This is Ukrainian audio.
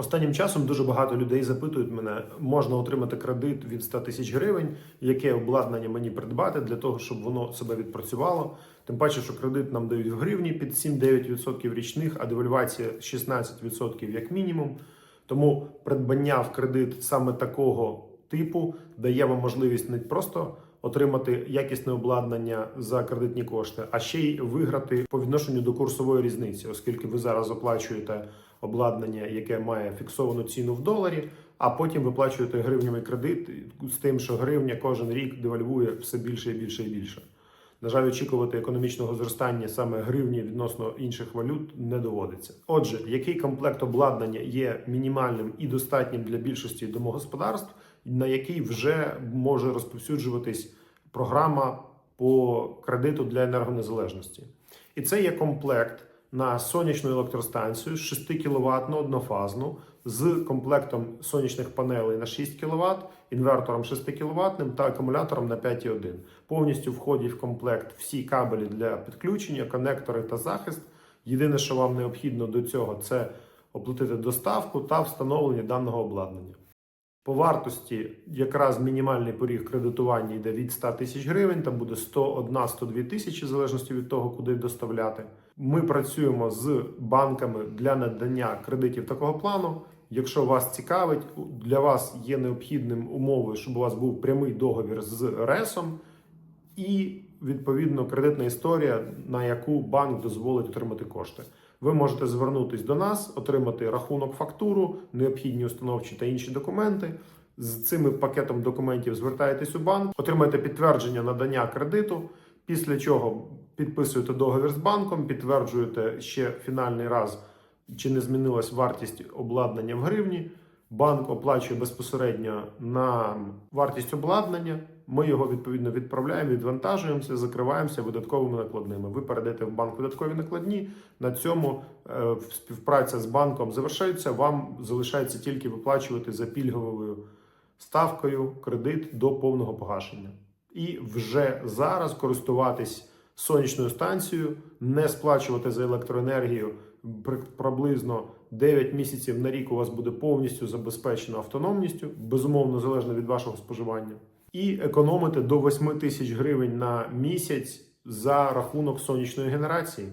Останнім часом дуже багато людей запитують мене, можна отримати кредит від 100 тисяч гривень, яке обладнання мені придбати для того, щоб воно себе відпрацювало. Тим паче, що кредит нам дають в гривні під 7-9% річних, а девальвація 16% як мінімум. Тому придбання в кредит саме такого типу дає вам можливість не просто отримати якісне обладнання за кредитні кошти, а ще й виграти по відношенню до курсової різниці, оскільки ви зараз оплачуєте обладнання, яке має фіксовану ціну в доларі, а потім виплачуєте гривневий кредит з тим, що гривня кожен рік девальвує все більше і більше і більше. На жаль, очікувати економічного зростання саме гривні відносно інших валют не доводиться. Отже, який комплект обладнання є мінімальним і достатнім для більшості домогосподарств, на який вже може розповсюджуватись програма по кредиту для енергонезалежності? І це є комплект на сонячну електростанцію з 6 кВт однофазну з комплектом сонячних панелей на 6 кВт, інвертором 6 кВт та акумулятором на 5,1. Повністю входять в комплект всі кабелі для підключення, конектори та захист. Єдине, що вам необхідно до цього, це оплатити доставку та встановлення даного обладнання. По вартості якраз мінімальний поріг кредитування йде від 100 тисяч гривень, там буде 101-102 тисячі, в залежності від того, куди доставляти. Ми працюємо з банками для надання кредитів такого плану. Якщо вас цікавить, для вас є необхідним умовою, щоб у вас був прямий договір з РЕСом і відповідно кредитна історія, на яку банк дозволить отримати кошти. Ви можете звернутись до нас, отримати рахунок, фактуру, необхідні установчі та інші документи. З цим пакетом документів звертаєтесь у банк, отримаєте підтвердження надання кредиту. Після чого підписуєте договір з банком, підтверджуєте ще фінальний раз, чи не змінилась вартість обладнання в гривні. Банк оплачує безпосередньо на вартість обладнання. Ми його відповідно відправляємо, відвантажуємося, закриваємося видатковими накладними. Ви передаєте в банк видаткові накладні. На цьому е, співпраця з банком завершається. Вам залишається тільки виплачувати за пільговою ставкою кредит до повного погашення. І вже зараз користуватись сонячною станцією, не сплачувати за електроенергію при- приблизно 9 місяців на рік у вас буде повністю забезпечено автономністю, безумовно залежно від вашого споживання, і економити до 8 тисяч гривень на місяць за рахунок сонячної генерації.